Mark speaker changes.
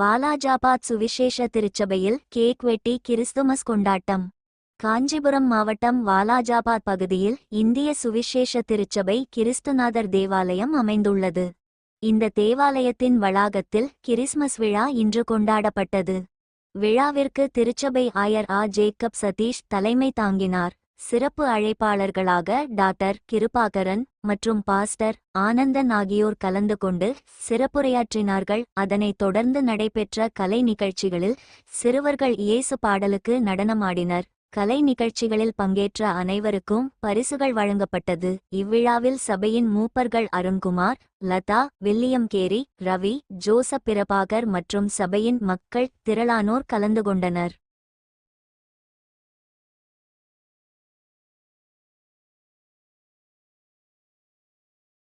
Speaker 1: வாலாஜாபாத் சுவிசேஷ திருச்சபையில் கேக் வெட்டி கிறிஸ்துமஸ் கொண்டாட்டம். காஞ்சிபுரம் மாவட்டம் வாலாஜாபாத் பகுதியில் இந்திய சுவிசேஷ திருச்சபை கிறிஸ்துநாதர் தேவாலயம் அமைந்துள்ளது. இந்த தேவாலயத்தின் வளாகத்தில் கிறிஸ்மஸ் விழா இன்று கொண்டாடப்பட்டது. விழாவிற்கு திருச்சபை ஆயர் ஆ ஜேக்கப் சதீஷ் தலைமை தாங்கினார். சிறப்பு அழைப்பாளர்களாக டாக்டர் கிருபாகரன் மற்றும் பாஸ்டர் ஆனந்தன் ஆகியோர் கலந்து கொண்டு சிறப்புரையாற்றினார்கள். அதனைத் தொடர்ந்து நடைபெற்ற கலை நிகழ்ச்சிகளில் சிறுவர்கள் இயேசு பாடலுக்கு நடனமாடினர். கலை நிகழ்ச்சிகளில் பங்கேற்ற அனைவருக்கும் பரிசுகள் வழங்கப்பட்டது. இவ்விழாவில் சபையின் மூப்பர்கள் Arunkumar Latha William Carey Ravi Joseph Prabhakar மற்றும் சபையின் மக்கள் திரளானோர் கலந்து கொண்டனர்.